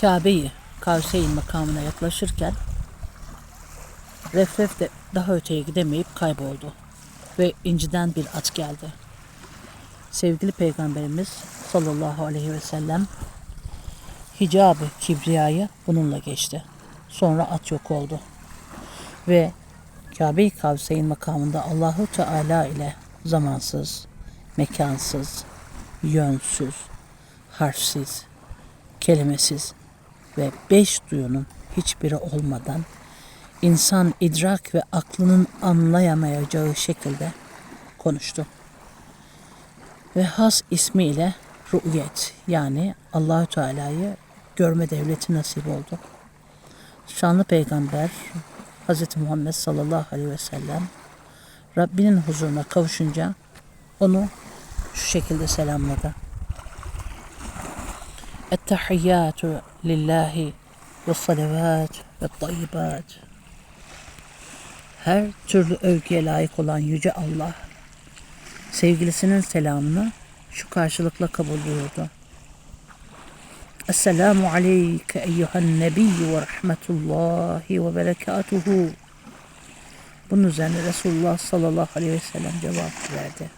Kabe'yi Kavseyn makamına yaklaşırken Refref de daha öteye gidemeyip kayboldu ve inciden bir at geldi. Sevgili Peygamberimiz sallallahu aleyhi ve sellem hicabı kibriyayı bununla geçti. Sonra at yok oldu. Ve Kabe-i Kavseyn makamında Allahu Teala ile zamansız, mekansız, yönsüz, harfsiz, kelimesiz ve beş duyunun hiçbiri olmadan insan idrak ve aklının anlayamayacağı şekilde konuştu. Ve has ismiyle ru'yet yani Allahü Teala'yı görme devleti nasip oldu. Şanlı peygamber Hz. Muhammed sallallahu aleyhi ve sellem Rabbinin huzuruna kavuşunca onu şu şekilde selamladı. Ettehiyyatü lillahi ve salavat ve tayyibat. Her türlü övgüye layık olan Yüce Allah, sevgilisinin selamını şu karşılıkla kabul buyurdu. Esselamu aleyke eyyühen nebiyyü ve rahmetullahi ve berekatuhu. Bunun üzerine Resulullah sallallahu aleyhi ve sellem cevap verdi.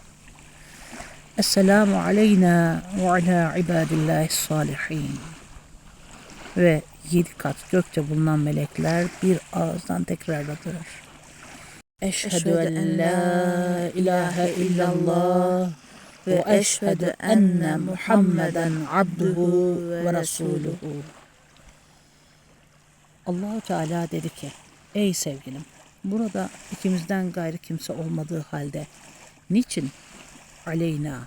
Esselamu aleyna ve ala ibadillahi salihin. Ve yedi kat gökte bulunan melekler bir ağızdan tekrarladılar. Eşhedü en la ilahe illallah ve eşhedü enne Muhammeden abduhu ve resuluhu. Allahu Teala dedi ki: Ey sevgilim, burada ikimizden gayrı kimse olmadığı halde niçin aleyna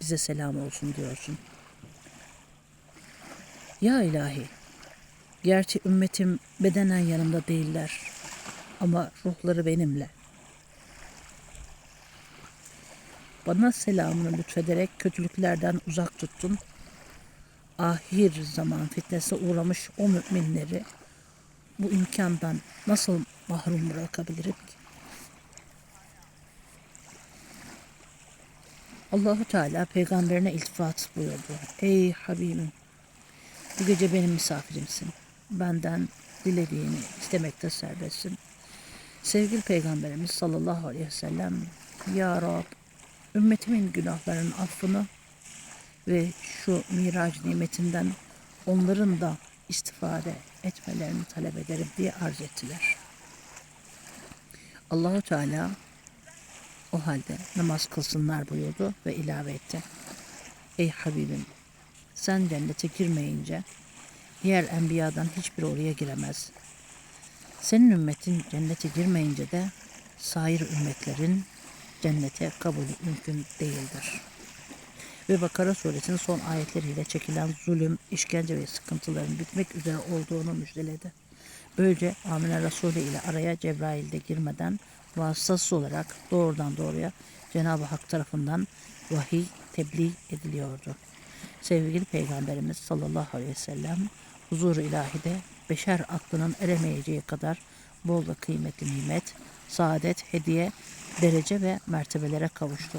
bize selam olsun diyorsun? Ya ilahi, gerçi ümmetim bedenen yanımda değiller ama ruhları benimle. Bana selamını lütfederek kötülüklerden uzak tuttun. Ahir zaman fitnesi uğramış o müminleri bu imkandan nasıl mahrum bırakabilirim ki? Allahu Teala peygamberine iltifat buyurdu. Ey Habibim, bu gece benim misafirimsin. Benden dilediğini istemekte serbestsin. Sevgili Peygamberimiz sallallahu aleyhi ve sellem, Ya Rab, ümmetimin günahlarının affını ve şu miraç nimetinden onların da istifade etmelerini talep ederim diye arz ettiler. Allahu Teala o halde namaz kılsınlar buyurdu ve ilave etti. Ey Habibim sen cennete girmeyince diğer enbiyadan hiçbir oraya giremez. Senin ümmetin cennete girmeyince de sair ümmetlerin cennete kabulü mümkün değildir. Ve Bakara suresinin son ayetleriyle çekilen zulüm, işkence ve sıkıntıların bitmek üzere olduğunu müjdeledi. Böylece Amine Resulü ile araya Cebrail de girmeden vasıtasız olarak doğrudan doğruya Cenab-ı Hak tarafından vahiy tebliğ ediliyordu. Sevgili Peygamberimiz sallallahu aleyhi ve sellem huzur ilahide beşer aklının eremeyeceği kadar bol ve kıymetli nimet, saadet, hediye, derece ve mertebelere kavuştu.